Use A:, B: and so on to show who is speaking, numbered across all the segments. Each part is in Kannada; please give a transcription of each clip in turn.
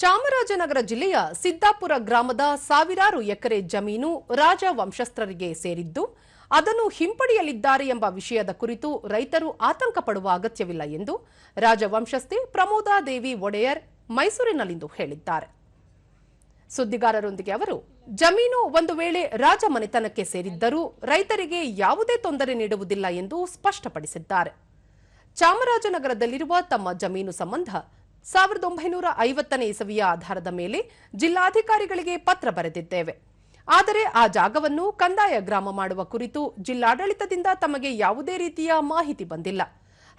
A: ಚಾಮರಾಜನಗರ ಜಿಲ್ಲೆಯ ಸಿದ್ದಾಪುರ ಗ್ರಾಮದ ಸಾವಿರಾರು ಎಕರೆ ಜಮೀನು ರಾಜ ವಂಶಸ್ಥರಿಗೆ ಸೇರಿದ್ದು, ಅದನ್ನು ಹಿಂಪಡೆಯಲಿದ್ದಾರೆ ಎಂಬ ವಿಷಯದ ಕುರಿತು ರೈತರು ಆತಂಕ ಪಡುವ ಅಗತ್ಯವಿಲ್ಲ ಎಂದು ರಾಜವಂಶಸ್ಥೆ ಪ್ರಮೋದಾದೇವಿ ಒಡೆಯರ್ ಮೈಸೂರಿನಲ್ಲಿಂದು ಹೇಳಿದ್ದಾರೆ. ಸುದ್ದಿಗಾರರೊಂದಿಗೆ ಅವರು, ಜಮೀನು ಒಂದು ವೇಳೆ ರಾಜ ಮನೆತನಕ್ಕೆ ಸೇರಿದ್ದರೂ ರೈತರಿಗೆ ಯಾವುದೇ ತೊಂದರೆ ನೀಡುವುದಿಲ್ಲ ಎಂದು ಸ್ಪಷ್ಟಪಡಿಸಿದ್ದಾರೆ. ಚಾಮರಾಜನಗರದಲ್ಲಿರುವ ತಮ್ಮ ಜಮೀನು ಸಂಬಂಧ ಸಾವಿರದ ಒಂಬೈನೂರ ಐವತ್ತನೇ ಇಸವಿಯ ಆಧಾರದ ಮೇಲೆ ಜಿಲ್ಲಾಧಿಕಾರಿಗಳಿಗೆ ಪತ್ರ ಬರೆದಿದ್ದೇವೆ. ಆದರೆ ಆ ಜಾಗವನ್ನು ಕಂದಾಯ ಗ್ರಾಮ ಮಾಡುವ ಕುರಿತು ಜಿಲ್ಲಾಡಳಿತದಿಂದ ತಮಗೆ ಯಾವುದೇ ರೀತಿಯ ಮಾಹಿತಿ ಬಂದಿಲ್ಲ.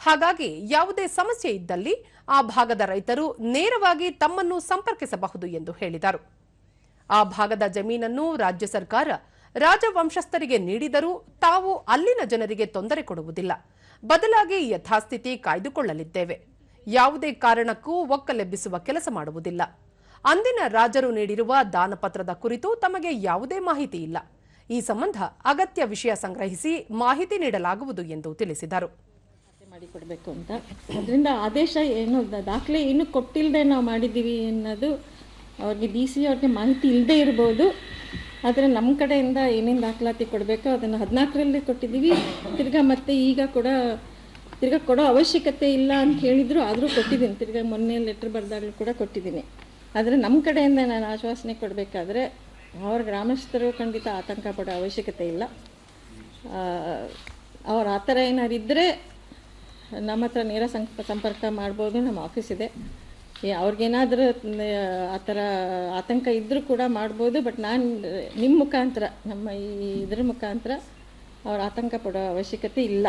A: ಹಾಗಾಗಿ ಯಾವುದೇ ಸಮಸ್ಯೆ ಇದ್ದಲ್ಲಿ ಆ ಭಾಗದ ರೈತರು ನೇರವಾಗಿ ತಮ್ಮನ್ನು ಸಂಪರ್ಕಿಸಬಹುದು ಎಂದು ಹೇಳಿದರು. ಆ ಭಾಗದ ಜಮೀನನ್ನು ರಾಜ್ಯ ಸರ್ಕಾರ ರಾಜವಂಶಸ್ಥರಿಗೆ ನೀಡಿದರೂ ತಾವು ಅಲ್ಲಿನ ಜನರಿಗೆ ತೊಂದರೆ ಕೊಡುವುದಿಲ್ಲ. ಬದಲಾಗಿ ಯಥಾಸ್ಥಿತಿ ಕಾಯ್ದುಕೊಳ್ಳಲಿದ್ದೇವೆ. ಯಾವುದೇ ಕಾರಣಕ್ಕೂ ಒಕ್ಕಲೆಬ್ಬಿಸುವ ಕೆಲಸ ಮಾಡುವುದಿಲ್ಲ. ಅಂದಿನ ರಾಜರು ನೀಡಿರುವ ದಾನಪತ್ರದ ಕುರಿತು ತಮಗೆ ಯಾವುದೇ ಮಾಹಿತಿ ಇಲ್ಲ. ಈ ಸಂಬಂಧ ಅಗತ್ಯ ವಿಷಯ ಸಂಗ್ರಹಿಸಿ ಮಾಹಿತಿ ನೀಡಲಾಗುವುದು ಎಂದು ತಿಳಿಸಿದರು.
B: ಮಾಡಿಕೊಡ್ಬೇಕು ಅಂತ. ಅದರಿಂದ ಆದೇಶ ಏನು ದಾಖಲೆ ಏನು ಕೊಟ್ಟಿಲ್ಲದೆ ನಾವು ಮಾಡಿದ್ದೀವಿ ಅನ್ನೋದು ಅವ್ರಿಗೆ ಡಿ ಸಿ ಅವ್ರಿಗೆ ಮಾಹಿತಿ ಇಲ್ಲದೆ ಇರ್ಬೋದು. ಆದರೆ ನಮ್ಮ ಕಡೆಯಿಂದ ಏನೇನು ದಾಖಲಾತಿ ಕೊಡಬೇಕೋ ಅದನ್ನು ಹದಿನಾಲ್ಕರಲ್ಲಿ ಕೊಟ್ಟಿದ್ದೀವಿ. ತಿರ್ಗಾ ಮತ್ತೆ ಈಗ ಕೂಡ ತಿರ್ಗಾ ಕೊಡೋ ಅವಶ್ಯಕತೆ ಇಲ್ಲ ಅಂತ ಹೇಳಿದ್ರು, ಆದರೂ ಕೊಟ್ಟಿದ್ದೀನಿ. ತಿರ್ಗಾ ಮೊನ್ನೆ ಲೆಟ್ರ್ ಬರೆದಾಗಲೂ ಕೂಡ ಕೊಟ್ಟಿದ್ದೀನಿ. ಆದರೆ ನಮ್ಮ ಕಡೆಯಿಂದ ನಾನು ಆಶ್ವಾಸನೆ ಕೊಡಬೇಕಾದ್ರೆ, ಅವರ ಗ್ರಾಮಸ್ಥರು ಖಂಡಿತ ಆತಂಕ ಪಡೋ ಅವಶ್ಯಕತೆ ಇಲ್ಲ. ಅವ್ರು ಆ ಥರ ಏನಾದ್ರು ಇದ್ದರೆ ನಮ್ಮ ಹತ್ರ ನೇರ ಸಂಪ, ಸಂಪರ್ಕ ಮಾಡ್ಬೋದು, ನಮ್ಮ ಆಫೀಸ್ ಇದೆ. ಅವ್ರಿಗೇನಾದರೂ ಆ ಥರ ಆತಂಕ ಇದ್ದರೂ ಕೂಡ ಮಾಡ್ಬೋದು ಬಟ್ ನಾನು ನಿಮ್ಮ ಮುಖಾಂತರ, ನಮ್ಮ ಈ ಇದ್ರ ಮುಖಾಂತರ ಅವ್ರು ಆತಂಕ ಪಡೋ ಅವಶ್ಯಕತೆ ಇಲ್ಲ.